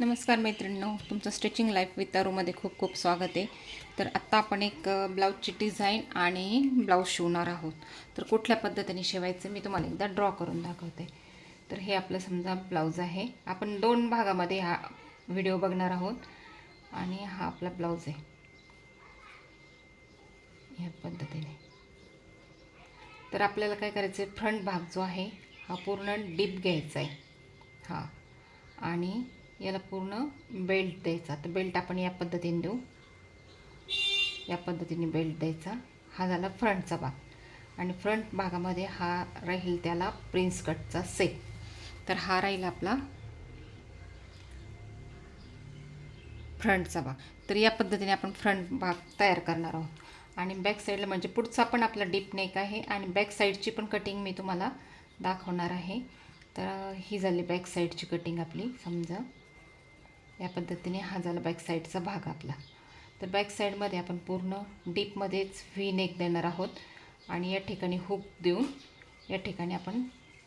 नमस्कार मैत्रिणींनो तुमचं स्टिचिंग लाईफ विथ तारूमध्ये खूप खूप स्वागत आहे. तर आत्ता आपण एक ब्लाऊजची डिझाईन आणि ब्लाऊज शिवणार आहोत. तर कुठल्या पद्धतीने शिवायचं मी तुम्हाला एकदा ड्रॉ करून दाखवते. तर हे आपलं समजा ब्लाऊज आहे. आपण दोन भागामध्ये हा व्हिडिओ बघणार आहोत आणि हा आपला ब्लाऊज आहे. ह्या पद्धतीने. तर आपल्याला काय करायचं आहे फ्रंट भाग जो आहे हा पूर्ण डीप घ्यायचा आहे हा. आणि याला पूर्ण बेल्ट द्यायचा. तर बेल्ट आपण या पद्धतीने देऊ. या पद्धतीने बेल्ट द्यायचा. हा झाला फ्रंटचा भाग. आणि फ्रंट भागामध्ये हा राहील त्याला प्रिन्स कटचा सेट तर हा राहील आपला फ्रंटचा भाग. तर या पद्धतीने आपण फ्रंट भाग तयार करणार आहोत. आणि बॅक साईडला म्हणजे पुढचा पण आपला डीप नेक आहे. आणि बॅक साईडची पण कटिंग मी तुम्हाला दाखवणार आहे. तर ही झाली बॅक साईडची कटिंग आपली समजा. या पद्धतीने हा झाला बॅक साईडचा भाग आपला. तर बॅक साईडमध्ये आपण पूर्ण डीपमध्येच व्ही नेक देणार आहोत आणि या ठिकाणी हुक देऊन या ठिकाणी आपण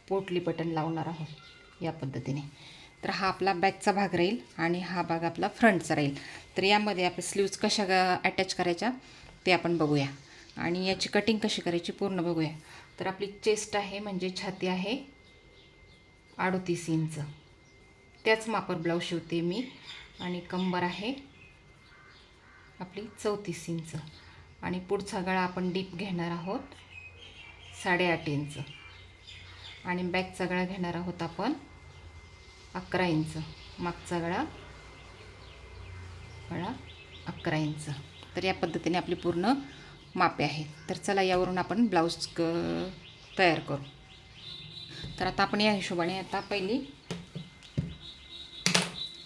पोटली बटन लावणार आहोत या पद्धतीने. तर हा आपला बॅकचा भाग राहील आणि हा भाग आपला फ्रंटचा राहील. तर यामध्ये आपल्या स्लीव्ज कशा अटॅच करायच्या ते आपण बघूया. आणि याची कटिंग कशी करायची पूर्ण बघूया. तर आपली चेस्ट आहे म्हणजे छाती आहे अडतीस इंच. त्याच मापर ब्लाऊज शिवते मी. आणि कंबर आहे आपली चौतीस इंच. आणि पुढचा गळा आपण डीप घेणार आहोत साडेआठ इंच. आणि बॅकचा गळा घेणार आहोत आपण अकरा इंच. मागचा गळा गळा अकरा इंच. तर या पद्धतीने आपली पूर्ण मापे आहेत. तर चला यावरून आपण ब्लाऊज क तयार करू. तर आता आपण या हिशोबाने आता पहिली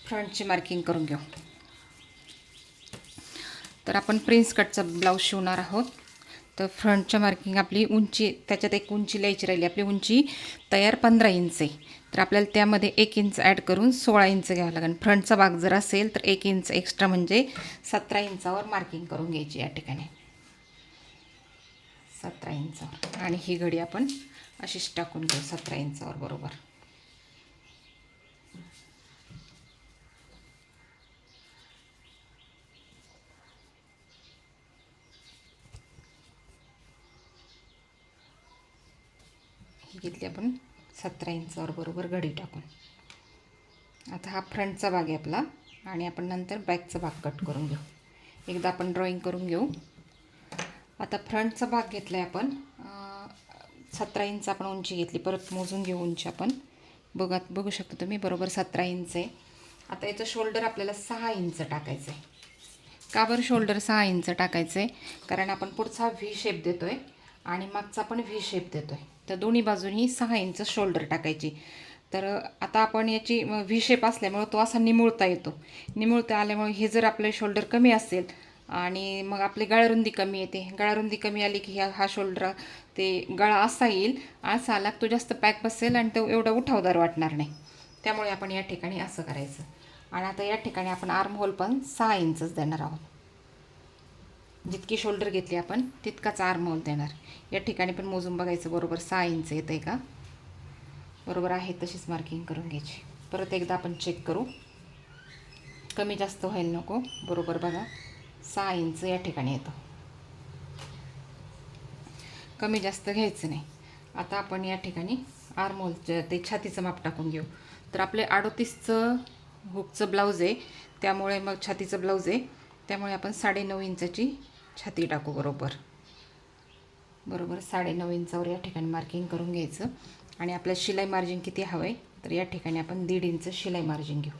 फ्रंटची मार्किंग करून घेऊ. तर आपण प्रिन्स कटचा ब्लाऊज शिवणार आहोत. तर फ्रंटच्या मार्किंग आपली उंची त्याच्यात एक उंची लिहायची राहिली. आपली उंची तयार पंधरा इंच आहे. तर आपल्याला त्यामध्ये एक इंच ॲड करून सोळा इंच घ्यावं लागेल. फ्रंटचा भाग जर असेल तर एक इंच एक्स्ट्रा म्हणजे सतरा इंचावर मार्किंग करून घ्यायची या ठिकाणी. सतरा इंचावर आणि ही घडी आपण अशीच टाकून घेऊ सतरा इंचावर बरोबर ही घेतली आपण अकरा इंचावर बरोबर घडी टाकून आता हा फ्रंटचा भाग आहे आपला आणि आपण नंतर बॅकचा भाग कट करून घेऊ. एकदा आपण ड्रॉईंग करून घेऊ. आता फ्रंटचा भाग घेतला आहे आपण सतरा इंच आपण उंची घेतली. परत मोजून घेऊ उंची आपण. बघा बघू शकता तुम्ही बरोबर सतरा इंच आहे. आता याचं शोल्डर आपल्याला सहा इंच टाकायचं आहे का बरं शोल्डर सहा इंच टाकायचं आहे कारण आपण पुढचा व्ही शेप देतो आहे आणि मागचा पण व्ही शेप देतो आहे तर दोन्ही बाजूनी सहा इंच शोल्डर टाकायची. तर आता आपण याची व्ही शेप असल्यामुळं तो असा निमुळता येतो. निमुळता आल्यामुळे हे जर आपले शोल्डर कमी असेल आणि मग आपली गळारुंदी कमी येते. गळारुंदी कमी आली की ह्या हा शोल्डर ते गळा असा येईल असा आला तो जास्त पॅक बसेल आणि तो एवढा उठावदार वाटणार नाही. त्यामुळे आपण या ठिकाणी असं करायचं. आणि आता या ठिकाणी आपण आर्म होल पण सहा इंचच देणार आहोत. जितकी शोल्डर घेतली आपण तितकाच आर्म होल देणार. या ठिकाणी पण मोजून बघायचं बरोबर सहा इंच येतं आहे का? बरोबर आहे तशीच मार्किंग करून घ्यायची. परत एकदा आपण चेक करू. कमी जास्त व्हायला नको बरोबर बघा. सहा इंच या ठिकाणी येतं. कमी जास्त घ्यायचं नाही. आता आपण या ठिकाणी आर्मोलचं ते छातीचं माप टाकून घेऊ. तर आपले अडोतीसचं हुकचं ब्लाऊज आहे त्यामुळे मग छातीचं ब्लाऊज आहे. त्यामुळे आपण साडेनऊ इंचाची छाती टाकू बरोबर. बरोबर साडेनऊ इंचावर या ठिकाणी मार्किंग करून घ्यायचं. आणि आपल्या शिलाई मार्जिन किती हवं आहे तर या ठिकाणी आपण दीड इंच शिलाई मार्जिन घेऊ.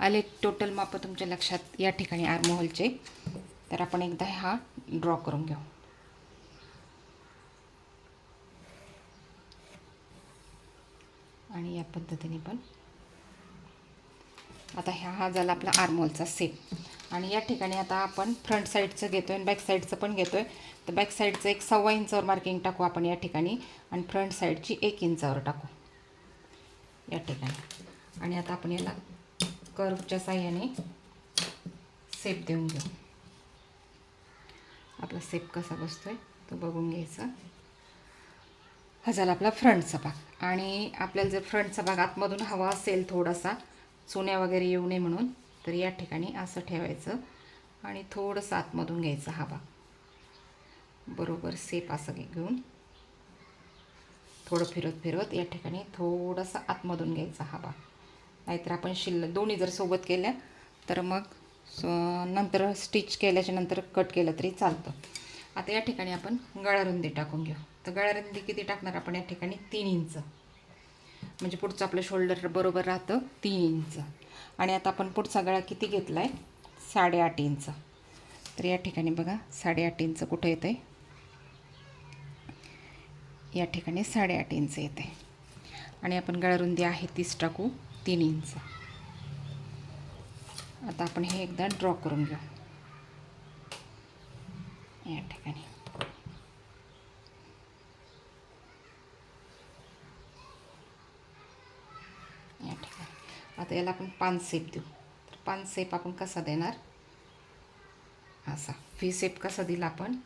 आले टोटल माप तुमच्या लक्षात या ठिकाणी आरमोहलचे. तर आपण एकदा हा ड्रॉ करून घेऊ. आणि या पद्धतीने पण आता ह्या हा झाला आपला आर्मोलचा सेप आणि या ठिकाणी आता आपण फ्रंट साईडचं घेतो आहे आणि बॅक साईडचं पण घेतो आहे तर बॅक साईडचं एक सव्वा इंचावर मार्किंग टाकू आपण या ठिकाणी आणि फ्रंट साईडची एक इंचावर टाकू. या ठिकाणी. आणि आता आपण याला कर्वच्या साह्याने सेप देऊन घेऊ. आपला सेप कसा बसतो आहे तो बघून घ्यायचा. हा झाला आपला फ्रंटचा भाग. आणि आपल्याला जर फ्रंटचा भाग आतमधून हवा असेल थोडासा चुन्या वगैरे येऊ नये म्हणून तर या ठिकाणी असं ठेवायचं आणि थोडंसं आतमधून घ्यायचं हा भाग बरोबर सेप असं घेऊन. थोडं फिरत फिरत या ठिकाणी थोडंसं आतमधून घ्यायचा हा भाग नाहीतर आपण शिल्लक दोन्ही जर सोबत केल्या तर मग नंतर स्टिच केल्याच्यानंतर कट केलं तरी चालतं. आता या ठिकाणी आपण गळारुंदी टाकून घेऊ. तर गळारुंदी किती टाकणार? आपण या ठिकाणी तीन इंच. म्हणजे पुढचं आपलं शोल्डर बरोबर राहतं तीन इंच. आणि आता आपण पुढचा गळा किती घेतला आहे साडेआठ इंच. तर या ठिकाणी बघा साडेआठ इंच कुठं येतं आहे या ठिकाणी साडेआठ इंच येते आणि आपण गळारुंदी आहे तीस टाकू तीन इंच. आता आपण हे एकदा ड्रॉ करून घेऊ. या ठिकाणी या तर याला आपण पान सेप देऊ. तर पान सेप आपण कसा देणार? असा. व्ही सेप कसा दिला आपण?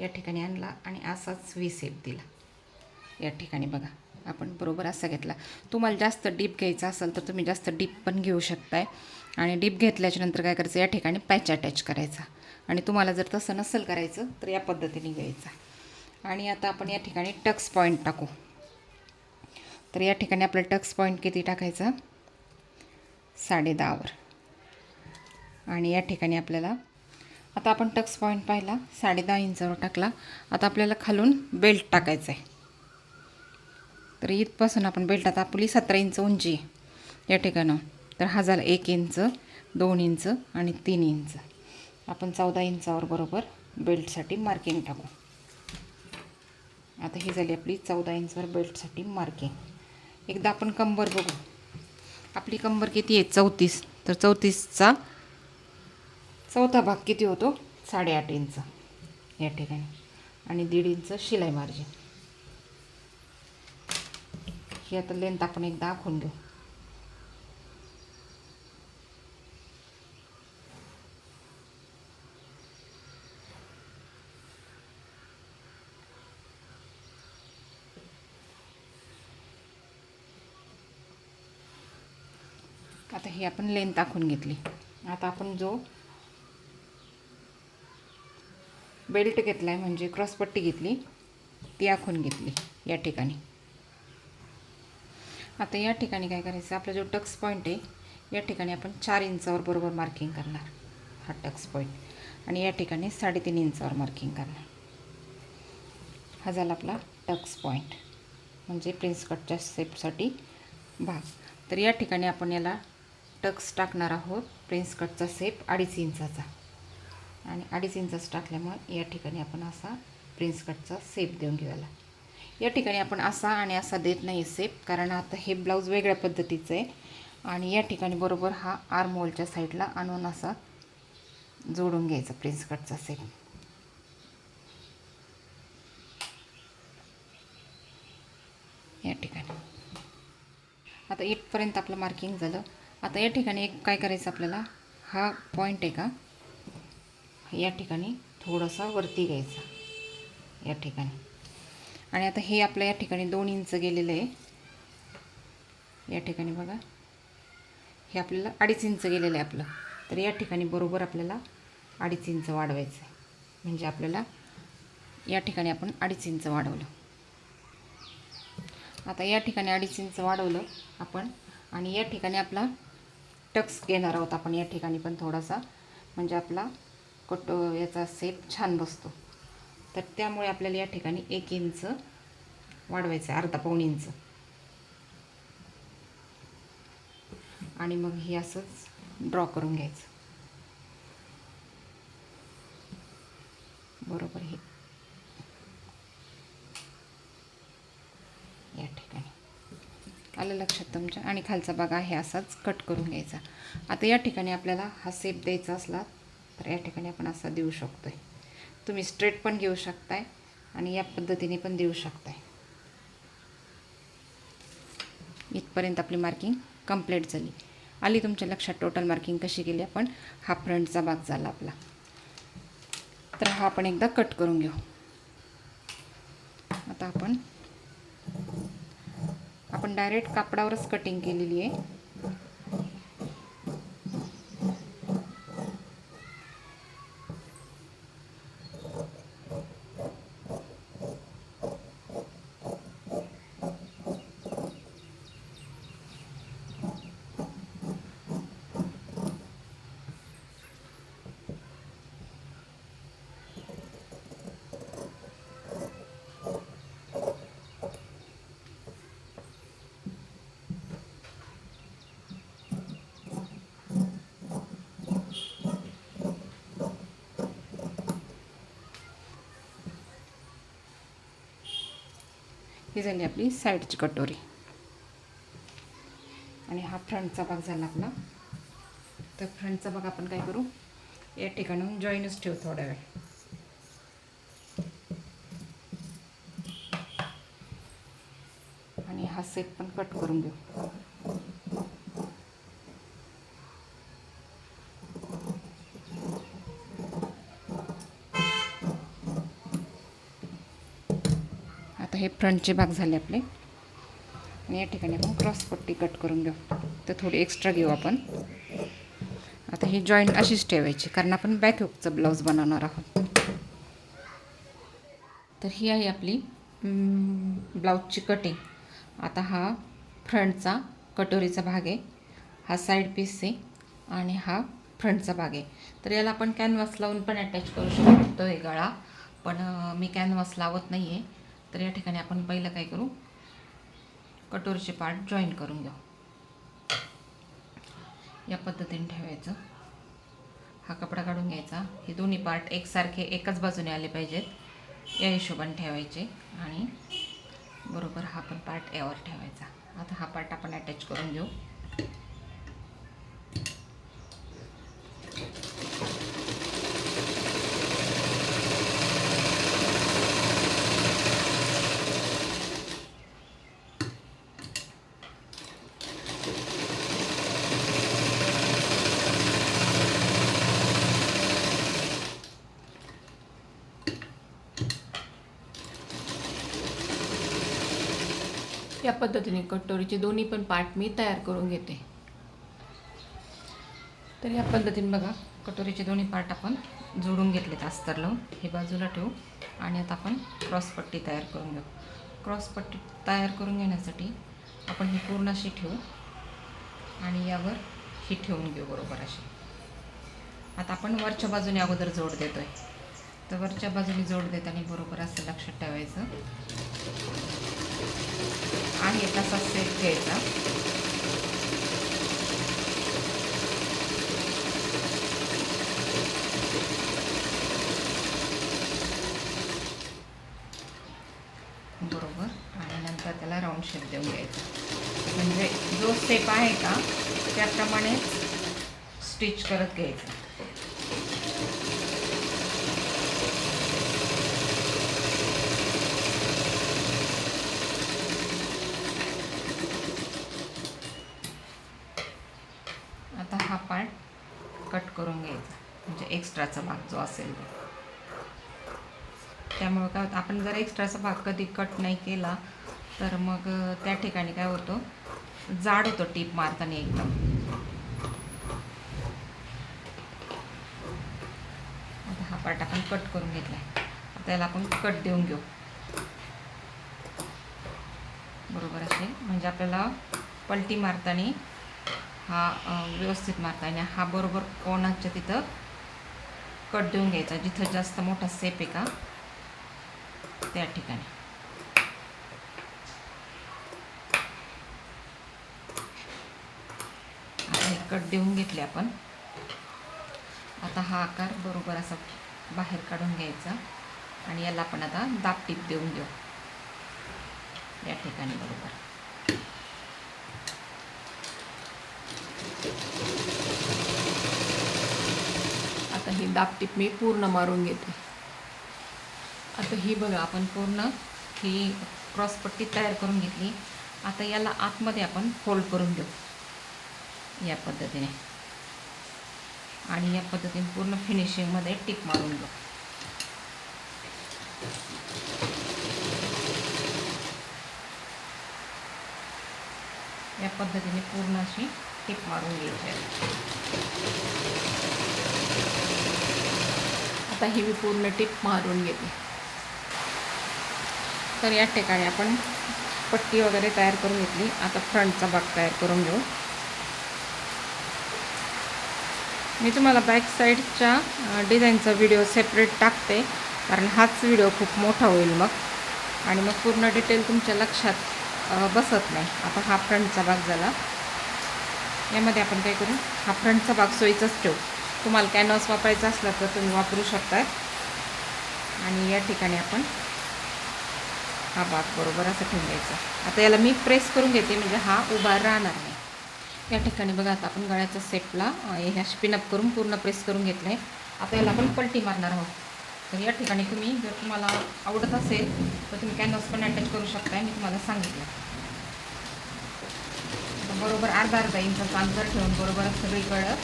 या ठिकाणी आणला आणि असाच व्ही सेप दिला. या ठिकाणी बघा. आपण बरोबर असा घेतला. तुम्हाला जास्त डीप घ्यायचा असेल तर तुम्ही जास्त डीप पण घेऊ शकताय. आणि डीप घेतल्याच्यानंतर काय करायचं? या ठिकाणी पॅच अटॅच करायचा. आणि तुम्हाला जर तसं नसेल करायचं तर या पद्धतीने घ्यायचा. आणि आता आपण या ठिकाणी टक्स पॉईंट टाकू. तर या ठिकाणी आपलं टक्स पॉईंट किती टाकायचा? साडे दहावर आणि या ठिकाणी आपल्याला आता आपण टक्स पॉईंट पाहिला साडे दहा इंचावर टाकला. आता आपल्याला खालून बेल्ट टाकायचा आहे तर इथपासून आपण बेल्ट आता आपली सतरा इंच उंची आहे. या ठिकाणं तर हा झाला एक इंच दोन इंच आणि तीन इंच आपण चौदा इंचावर बरोबर बेल्टसाठी मार्किंग टाकू. आता ही झाली आपली चौदा इंचवर बेल्टसाठी मार्किंग एकदा आपण कंबर बघू. आपली कंबर किती आहे? चौतीस. तर चौतीसचा चौथा भाग किती होतो? साडेआठ इंच. या ठिकाणी. आणि दीड इंच शिलाई मार्जिन. ही आता लेंथ आपण एकदा आखून घेऊ. आता ही आपण लेंथ आखून घेतली. आता आपण जो बेल्ट घेतला आहे म्हणजे क्रॉसपट्टी घेतली ती आखून घेतली या ठिकाणी. आता या ठिकाणी काय करायचं आपला जो टक्स पॉईंट आहे या ठिकाणी आपण चार इंचावर बरोबर मार्किंग करणार. हा टक्स पॉईंट आणि या ठिकाणी साडेतीन इंचावर मार्किंग करणार. हा झाला आपला टक्स पॉईंट म्हणजे प्रिन्स कटच्या सेपसाठी भाग. तर या ठिकाणी आपण याला टक्स टाकणार आहोत प्रिन्स कटचा सेप अडीच इंचाचा. आणि अडीच इंचाच टाकल्यामुळे या ठिकाणी आपण असा प्रिन्स कटचा सेप देऊन घेऊयाला. या ठिकाणी आपण असा आणि असा देत नाही सेप कारण आता हे ब्लाऊज वेगळ्या पद्धतीचं आहे. आणि या ठिकाणी बरोबर हा आर्म होलच्या साईडला आणून असा जोडून घ्यायचा प्रिन्स कटचा सेप या ठिकाणी. आता इथपर्यंत आपलं मार्किंग झालं. आता या ठिकाणी एक काय करायचं आपल्याला? हा पॉईंट आहे का? या ठिकाणी थोडासा वरती घ्यायचा. या ठिकाणी. आणि आता हे आपलं या ठिकाणी दोन इंच गेलेलं आहे. या ठिकाणी बघा. हे आपल्याला अडीच इंच गेलेलं आहे आपलं. तर या ठिकाणी बरोबर आपल्याला अडीच इंच वाढवायचं आहे म्हणजे आपल्याला या ठिकाणी आपण अडीच इंच वाढवलं. आता या ठिकाणी अडीच इंच वाढवलं आपण आणि या ठिकाणी आपला टक्स घेणार आहोत आपण या ठिकाणी पण थोडासा. म्हणजे आपला कट याचा सेप छान बसतो. तर त्यामुळे आपल्याला या ठिकाणी एक इंच वाढवायचं आहे अर्धा पाऊण इंच आणि मग हे असंच ड्रॉ करून घ्यायचं. बरोबर हे या ठिकाणी आलं लक्षात तुमच्या? आणि खालचा भाग आहे असाच कट करून घ्यायचा. आता या ठिकाणी आपल्याला हा सेप द्यायचा असला तर या ठिकाणी आपण असा देऊ शकतो आहे तुम्ही स्ट्रेट पण घेऊ शकताय आणि या पद्धतीने पण देऊ शकताय. इथपर्यंत आपली मार्किंग कंप्लीट झाली. आली तुमच्या लक्षात टोटल मार्किंग कशी केली आपण? हा फ्रंटचा भाग झाला आपला. तर हा आपण एकदा कट करून घेऊ. आता आपण आपण डायरेक्ट कापडावरच कटिंग केलेली आहे. ही झाली आपली साईडची कटोरी. आणि हा फ्रंटचा भाग झाला आपला. तर फ्रंटचा भाग आपण काय करू? या ठिकाणाहून जॉईनच ठेवू थोड्या वेळ. आणि हा सेट पण कट करून घेऊ आता हे फ्रंटचे भाग झाले आपले. आणि या ठिकाणी आपण क्रॉस पट्टी कट करून घेऊ. तर थोडी एक्स्ट्रा घेऊ आपण. आता ही जॉईंट अशीच ठेवायची कारण आपण बॅक ब्लाऊज बनवणार आहोत. तर ही आहे आपली ब्लाऊजची कटिंग आता हा फ्रंटचा कटोरीचा भाग आहे. हा साईड पीस आहे आणि हा फ्रंटचा भाग आहे. तर याला आपण कॅनव्हास लावून पण अटॅच करू शकतो हे गळा. पण मी कॅनव्हास लावत नाही आहे तर या ठिकाणी आपण पहिलं काय करू? कटोरीचे पार्ट जॉईन करून घेऊ. या पद्धतीने ठेवायचं. हा कपडा काढून घ्यायचा. हे दोन्ही पार्ट एकसारखे एकच बाजूने आले पाहिजेत. या हिशोबाने ठेवायचे आणि बरोबर हा पण पार्ट यावर ठेवायचा. आता हा पार्ट आपण अटॅच करून घेऊ. या पद्धतीने कटोरीचे दोन्ही पण पार्ट मी तयार करून घेते. तर या पद्धतीने बघा कटोरीचे दोन्ही पार्ट आपण जोडून घेतलेत अस्तर लावून. हे बाजूला ठेवू आणि आता आपण क्रॉसपट्टी तयार करून घेऊ. क्रॉसपट्टी तयार करून घेण्यासाठी आपण ही पूर्ण अशी ठेवू आणि यावर ही ठेवून घेऊ बरोबर अशी. आता आपण वरच्या बाजूने अगोदर जोड देतो आहे तर वरच्या बाजूने जोड देताना बरोबर असं लक्षात ठेवायचं. आहे तसा सेट घ्यायचा. बरोबर. आणि नंतर त्याला राऊंड शेप देऊन घ्यायचा. म्हणजे जो स्टेप आहे का त्याप्रमाणे स्टिच करत घ्यायचं आता हा पार्ट कट करून घ्यायचा म्हणजे एक्स्ट्राचा भाग जो असेल तो त्यामुळं काय होतं आपण जर एक्स्ट्राचा भाग कधी कट नाही केला तर मग त्या ठिकाणी काय होतं जाड होतो टीप मारताना एकदम. आता हा पार्ट आपण कट करून घेतला आता याला आपण कट देऊन घेऊ. बरोबर असे म्हणजे आपल्याला पलटी मारताना हा व्यवस्थित व्यवस्थित मारताना हा बरोबर कोणाच्या तिथं कट देऊन घ्यायचा. जिथं जास्त मोठा सेप आहे का त्या ठिकाणी. आता हे कट देऊन घेतले आपण. आता हा आकार बरोबर असा बाहेर काढून घ्यायचा. आणि याला आपण आता दापटीप देऊन घेऊ. या ठिकाणी बरोबर. आता ही दापटीप मी पूर्ण मारून घेते. आता ही बघा आपण पूर्ण ही क्रॉसपट्टी तयार करून घेतली. आता याला आतमध्ये आपण फोल्ड करून घेऊ या पद्धतीने. आणि या पद्धतीने पूर्ण फिनिशिंगमध्ये टिप मारून घेऊ. या पद्धतीने पूर्ण अशी टिप मारून घ्यायची आहे. आता ही मी पूर्ण टीप मारून घेते. तर या ठिकाणी आपण पट्टी वगैरे तयार करून घेतली. आता फ्रंटचा भाग तयार करून घेऊ. मी तुम्हाला बॅक साईडच्या डिझाईनचा व्हिडिओ सेपरेट टाकते. कारण हाच व्हिडिओ खूप मोठा होईल मग. आणि मग पूर्ण डिटेल तुमच्या लक्षात बसत नाही. आता हा फ्रंटचा भाग झाला. यामध्ये आपण काय करू? हा फ्रंटचा भाग सोयीचाच ठेवू. तुम्हाला कॅनव्हास वापरायचा असला तर तुम्ही वापरू शकता आणि या ठिकाणी आपण हा भाग बरोबर असं ठेवून द्यायचा आता याला मी प्रेस करून घेते म्हणजे हा उभा राहणार नाही. या ठिकाणी बघा आता आपण गळ्याचा सेटला ह्या स्पिनअप करून पूर्ण प्रेस करून घेतलं आहे आता याला आपण पलटी मारणार आहोत. तर या ठिकाणी तुम्ही जर तुम्हाला आवडत असेल तर तुम्ही कॅनव्हास पण अटॅच करू शकताय मी तुम्हाला सांगितलं. बरोबर अर्धा अर्धा इंचाचं अंतर ठेवून बरोबर सगळीकडं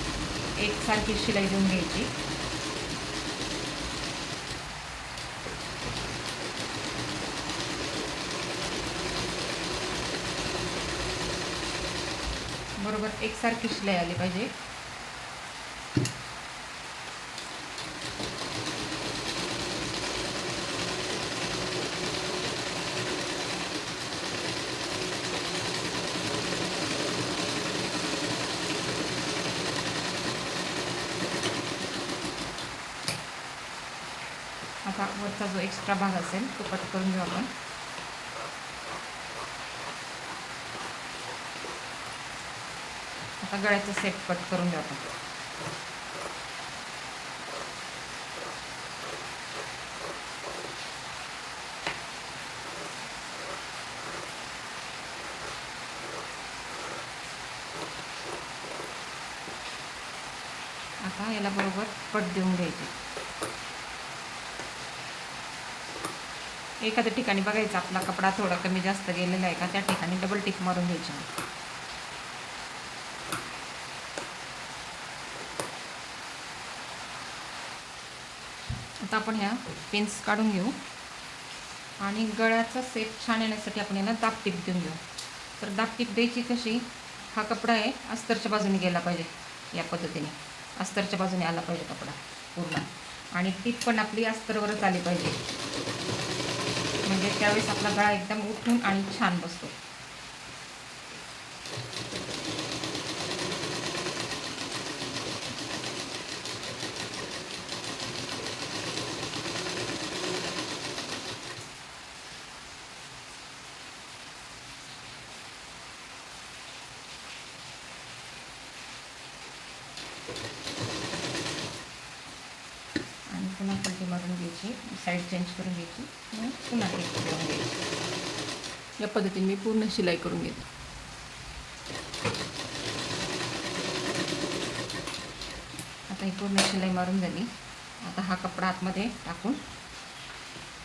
एकसारखी शिलाई देऊन घ्यायची. बरोबर एकसारखी शिलाई आली पाहिजे. वरचा जो एक्स्ट्रा भाग असेल तो कट करून घेऊ आपण. आता गळ्याचं सेट कट करून घेऊ आपण आता याला बरोबर कट देऊन घ्यायचे एखाद्या ठिकाणी बघायचं आपला कपडा थोडा कमी जास्त गेलेला आहे का त्या ठिकाणी डबल टिक मारून घ्यायची आता आपण ह्या पिन्स काढून घेऊ. आणि गळ्याचा सेट छान येण्यासाठी आपण याला दाब टीप देऊन घेऊ. तर दाब टीप द्यायची कशी हा कपडा आहे अस्तरच्या बाजूने गेला पाहिजे या पद्धतीने. अस्तरच्या बाजूने आला पाहिजे कपडा पूर्ण. आणि टीप पण आपली अस्तरवरच आली पाहिजे. म्हणजे त्यावेळेस आपला गळा एकदम उठून आणि छान बसतो आणि पुन्हा पलटी मारून घ्यायची साईड चेंज करून घ्यायची. आणि पुन्हा टीप करून घ्यायची. या पद्धतीने मी पूर्ण शिलाई करून घेते. आता ही पूर्ण शिलाई मारून झाली. आता हा कपडा आतमध्ये टाकून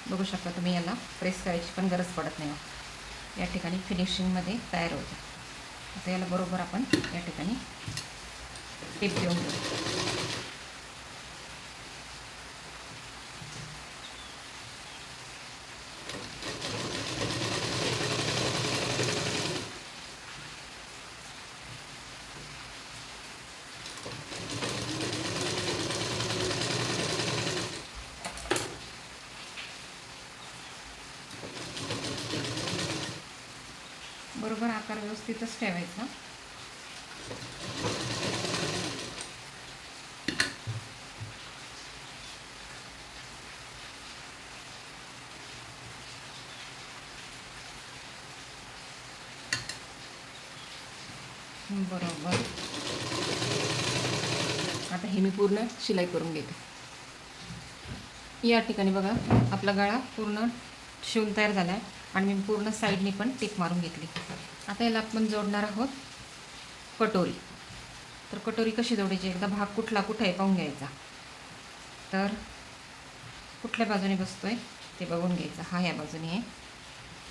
बघू शकता तुम्ही याला प्रेस करायची पण गरज पडत नाही. या ठिकाणी फिनिशिंगमध्ये तयार होतं. आता याला बरोबर आपण या ठिकाणी टिप देऊन घेऊ. बरोबर आकार व्यवस्थितच ठेवायचा. बरोबर. आता हे मी पूर्ण शिलाई करून घेते. या ठिकाणी बघा आपला गळा पूर्ण शिवून तयार झाला आहे आणि मी पूर्ण साईडने पण टीप मारून घेतली. आता याला आपण जोडणार आहोत कटोरी. तर कटोरी कशी जोडायची? एकदा भाग कुठला कुठं आहे पाहून घ्यायचा. तर कुठल्या बाजूने बसतो आहे ते बघून घ्यायचं. हा या बाजूने आहे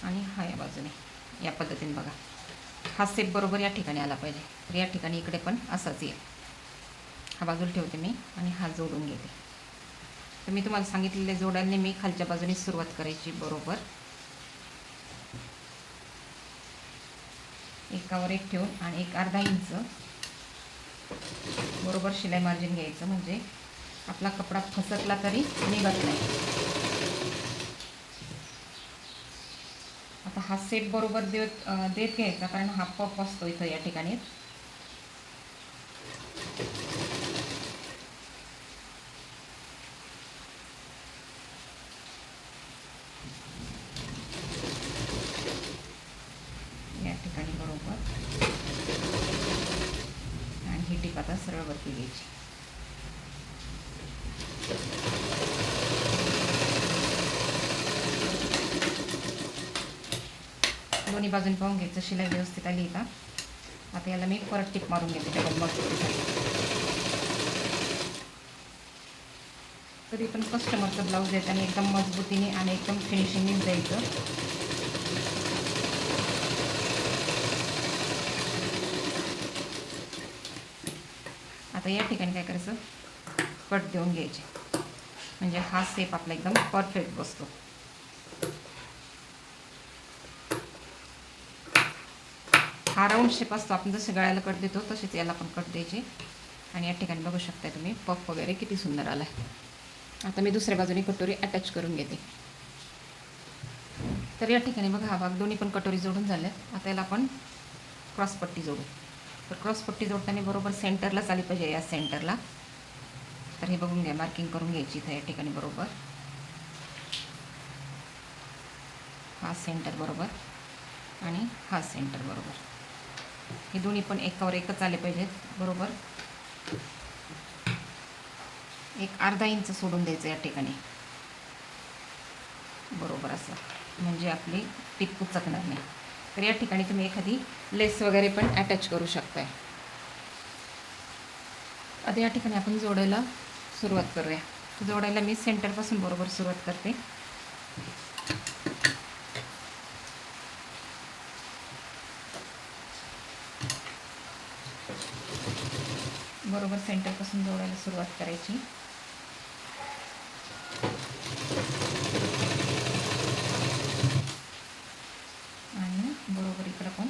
आणि हा या बाजूने या पद्धतीने बघा. हा सेप बरोबर या ठिकाणी आला पाहिजे. तर या ठिकाणी इकडे पण असाच येईल. हा बाजूला ठेवते मी आणि हा जोडून घेते. तर मी तुम्हाला सांगितलेल्या जोडांनी मी खालच्या बाजूने सुरुवात करायची बरोबर. एकावर एक ठेवून आणि एक अर्धा इंच बरोबर शिलाई मार्जिन घ्यायचं. म्हणजे आपला कपडा फसकला तरी निघत नाही. आता हा सेप बरोबर देत देत घ्यायचा. कारण हा पप असतो इथं या ठिकाणी या ठिकाणी बरोबर आणि ही टीप आता सरळ वरती घ्यायची दोन्ही बाजूने पाहून घ्यायचं शिलाई व्यवस्थित आली का? आता याला मी परत टिप मारून घेते डबल मजबूतीसाठी तरी पण कस्टमरचं ब्लाऊज देताना आणि एकदम मजबूतीने आणि एकदम फिनिशिंगने द्यायचं आता या ठिकाणी काय करायचं? कट देऊन घ्यायचे. म्हणजे हा सेप आपला एकदम परफेक्ट बसतो. हा राऊंड शेप असतो. आपण जसं गळ्याला कट देतो तसेच याला पण कट द्यायचे. आणि या ठिकाणी बघू शकताय तुम्ही पफ वगैरे किती सुंदर आला आहे आता मी दुसऱ्या बाजूने कटोरी अटॅच करून घेते. तर या ठिकाणी बघा हा भाग दोन्ही पण कटोरी जोडून झाल्या आता याला आपण क्रॉसपट्टी जोडू. तर क्रॉसपट्टी जोडताना बरोबर सेंटरलाच आली पाहिजे या सेंटरला तर हे बघून घ्या मार्किंग करून घ्यायची इथं या ठिकाणी बरोबर. हा सेंटर बरोबर. आणि हा सेंटर बरोबर. हे दोन्ही पण एकावर एकच आले पाहिजेत बरोबर? एक अर्धा इंच सोडून द्यायचं या ठिकाणी. बरोबर असं. म्हणजे आपली टिप कुचकणार नाही. तर या ठिकाणी तुम्ही एखादी लेस वगैरे पण अटॅच करू शकताय. आता या ठिकाणी आपण जोडायला सुरुवात करूया. जोडायला मी सेंटरपासून बरोबर सुरुवात करते. बरोबर सेंटरपासून जोडायला सुरुवात करायची. आणि बरोबर इकडं पण.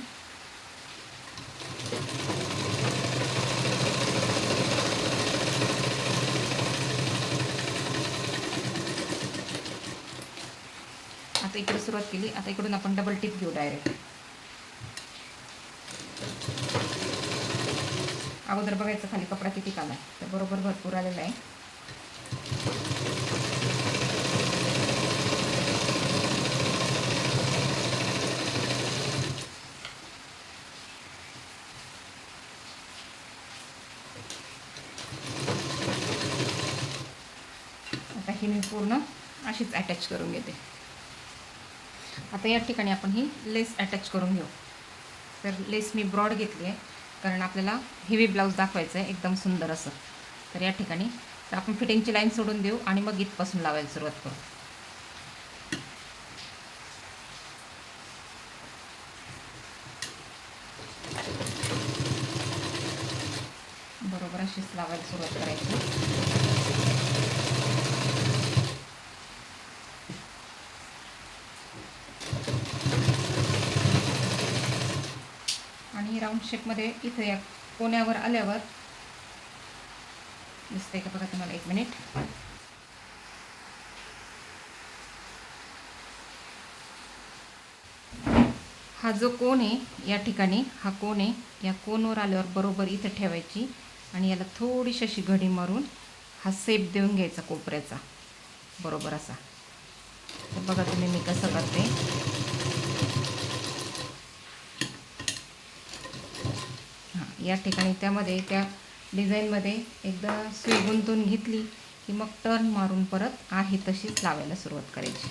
आता इकडे सुरुवात केली. आता इकडून आपण डबल टिप घेऊ डायरेक्ट अगोदर बघायचं खाली कपडा किती काला आहे. तर बरोबर भरपूर आलेला आहे. आता ही मी पूर्ण अशीच अटॅच करून घेते. आता या ठिकाणी आपण ही लेस अटॅच करून घेऊ. तर लेस मी ब्रॉड घेतली आहे. कारण आपल्याला हेवी ब्लाऊज दाखवायचं आहे एकदम सुंदर असं. तर या ठिकाणी तर आपण फिटिंगची लाईन सोडून देऊ आणि मग इथपासून लावायला सुरुवात करू. बरोबर अशीच लावायला सुरुवात करायची आणि राऊंड शेपमध्ये इथं या कोण्यावर आल्यावर दिसतंय का बघा तुम्हाला एक मिनिट हा जो कोण आहे या ठिकाणी हा कोण आहे या कोनवर आल्यावर बरोबर इथं ठेवायची आणि याला थोडीशी अशी घडी मारून हा सेप देऊन घ्यायचा कोपऱ्याचा. बरोबर असा. बघा तुम्ही मी कसं करते. या ठिकाणी त्यामध्ये त्या डिझाईनमध्ये एकदा सुई गुंतून घेतली की मग टर्न मारून परत आहे तशीच लावायला सुरुवात करायची.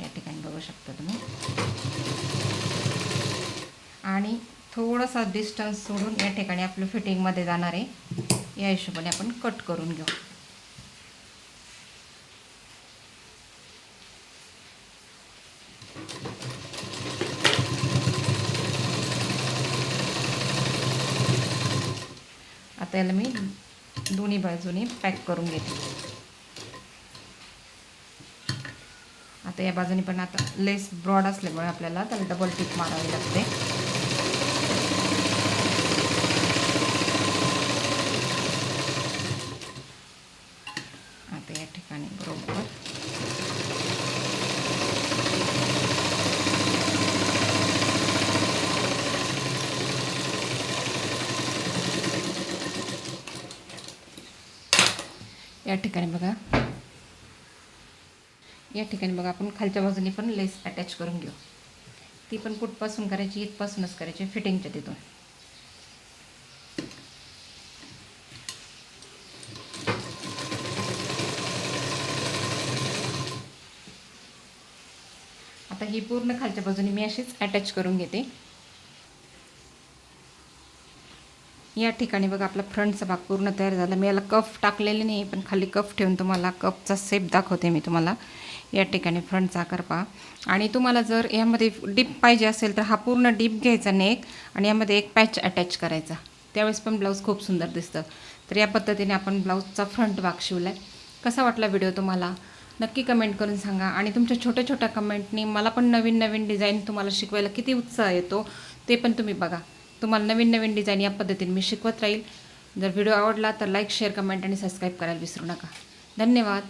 या ठिकाणी बघू शकता तुम्ही. आणि थोडासा डिस्टन्स सोडून या ठिकाणी आपलं फिटिंगमध्ये जाणार आहे या हिशोबाने आपण कट करून घेऊ. आता याला मी दोन्ही बाजूनी पॅक करून घेते. आता या बाजूने पण आता लेस ब्रॉड असल्यामुळे आपल्याला त्याला डबल टिप मारावी लागते आता या ठिकाणी बरोबर या ठिकाणी बघा. या ठिकाणी बघा आपण खालच्या बाजूने पण लेस अटॅच करून घेऊ. ती पण कुठपासून करायची इथपासूनच करायची फिटिंगच्या तिथून. आता ही पूर्ण खालच्या बाजूने मी अशीच अटॅच करून घेते. या ठिकाणी बघा आपला फ्रंटचा भाग पूर्ण तयार झाला. मी याला कफ टाकलेले नाही पण खाली कफ ठेवून तुम्हाला कपचा सेप दाखवते मी तुम्हाला. या ठिकाणी फ्रंटचा आकार पहा. आणि तुम्हाला जर यामध्ये डीप पाहिजे असेल तर हा पूर्ण डीप घ्यायचा नेक आणि यामध्ये एक पॅच अटॅच करायचा. त्यावेळेस पण ब्लाऊज खूप सुंदर दिसतं. तर या पद्धतीने आपण ब्लाऊजचा फ्रंट भाग शिवला आहे कसा वाटला व्हिडिओ तुम्हाला? नक्की कमेंट करून सांगा. आणि तुमच्या छोट्या छोट्या कमेंटनी मला पण नवीन नवीन डिझाईन तुम्हाला शिकवायला किती उत्साह येतो ते पण तुम्ही बघा. तुम्हाला नवीन नवीन डिझाईन या पद्धतीने मी शिकवत राहील. जर व्हिडिओ आवडला तर लाईक शेअर कमेंट आणि सबस्क्राईब करायला विसरू नका. धन्यवाद.